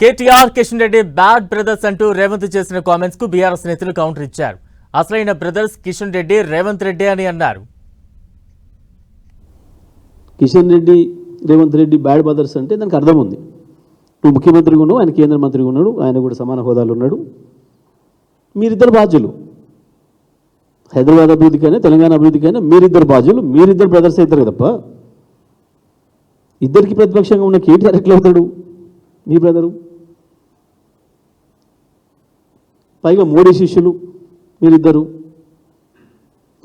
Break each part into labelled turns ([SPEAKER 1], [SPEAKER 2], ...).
[SPEAKER 1] KTR Kishan Reddy bad brothers అంటూ రేవంత్ చేసిన కామెంట్స్కు బీఆర్ఎస్ నేతలు కౌంటర్ ఇచ్చారు. అసలైన బ్రదర్స్ కిషన్ రెడ్డి రేవంత్ రెడ్డి అని అన్నారు.
[SPEAKER 2] కిషన్ రెడ్డి రేవంత్ రెడ్డి బ్యాడ్ బ్రదర్స్ అంటే దానికి అర్థం ఉంది. నువ్వు ముఖ్యమంత్రిగా ఉన్నావు ఆయన కేంద్ర మంత్రిగా ఉన్నాడు ఆయన కూడా సమాన హోదాలు ఉన్నాడు. మీరిద్దరు బాధ్యులు. హైదరాబాద్ అభివృద్ధికైనా తెలంగాణ అభివృద్ధికైనా మీరిద్దరు బాధ్యులు మీరిద్దరు బ్రదర్స్ అవుతారు తప్ప ఇద్దరికి ప్రతిపక్షంగా ఉన్న కేటీఆర్ ఎట్లవుతాడు మీ బ్రదరు. పైగా మోడీ శిష్యులు మీరిద్దరు.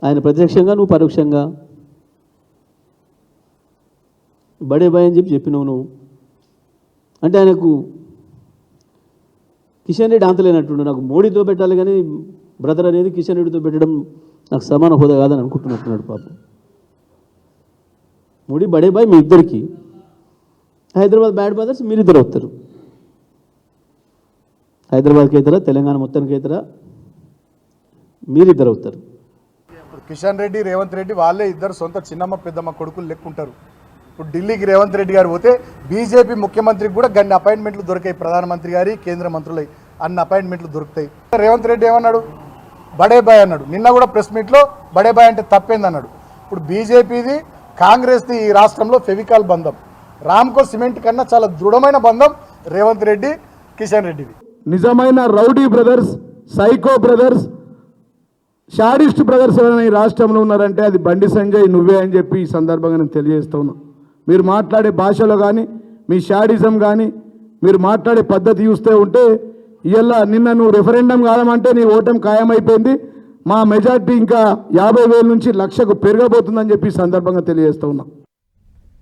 [SPEAKER 2] ఆయన ప్రత్యక్షంగా నువ్వు పరోక్షంగా. బడే బాయ్ అని చెప్పి చెప్పినావు నువ్వు. అంటే ఆయనకు కిషన్ రెడ్డి అంతలేనట్టుండు నాకు మోడీతో పెట్టాలి కానీ బ్రదర్ అనేది కిషన్ రెడ్డితో పెట్టడం నాకు సమాన హోదా కాదని అనుకుంటున్నట్టున్నాడు పాపం. మోడీ బడే బాయ్ మీ ఇద్దరికి. హైదరాబాద్ బ్యాడ్ బ్రదర్స్ మీరిద్దరు వస్తారు. హైదరాబాద్కి అవుతారా తెలంగాణ మొత్తానికి అవుతారా మీరిద్దరు అవుతారు
[SPEAKER 3] ఇప్పుడు కిషన్ రెడ్డి రేవంత్ రెడ్డి వాళ్ళే ఇద్దరు సొంత చిన్నమ్మ పెద్దమ్మ కొడుకులు లెక్కుంటారు. ఇప్పుడు ఢిల్లీకి రేవంత్ రెడ్డి గారు పోతే బీజేపీ ముఖ్యమంత్రికి కూడా గన్ని అపాయింట్మెంట్లు దొరికాయి. ప్రధానమంత్రి గారి కేంద్ర మంత్రులై అన్ని అపాయింట్మెంట్లు దొరుకుతాయి. రేవంత్ రెడ్డి ఏమన్నాడు? బడే బాయ్ అన్నాడు. నిన్న కూడా ప్రెస్ మీట్లో బడే బాయ్ అంటే తప్పేందన్నాడు. ఇప్పుడు బీజేపీది కాంగ్రెస్ది ఈ రాష్ట్రంలో ఫెవికాల్ బంధం. రామ్కో సిమెంట్ కన్నా చాలా దృఢమైన బంధం రేవంత్ రెడ్డి కిషన్ రెడ్డిది
[SPEAKER 4] నిజమైన rowdy brothers psycho brothers sadist brothers ఎవరైనా ఈ రాష్ట్రంలో ఉన్నారంటే అది బండి సంజయ్ నువ్వే అని చెప్పి ఈ సందర్భంగా నేను తెలియజేస్తూ మీరు మాట్లాడే భాషలో కానీ మీ షాడిజం కానీ మీరు మాట్లాడే పద్ధతి చూస్తే ఉంటే ఇవాళ నిన్న నువ్వు రెఫరెండం కాదమంటే నీ ఓటం ఖాయమైపోయింది. మా మెజార్టీ ఇంకా యాభై వేల నుంచి లక్షకు పెరగబోతుందని చెప్పి సందర్భంగా తెలియజేస్తూ ఉన్నా.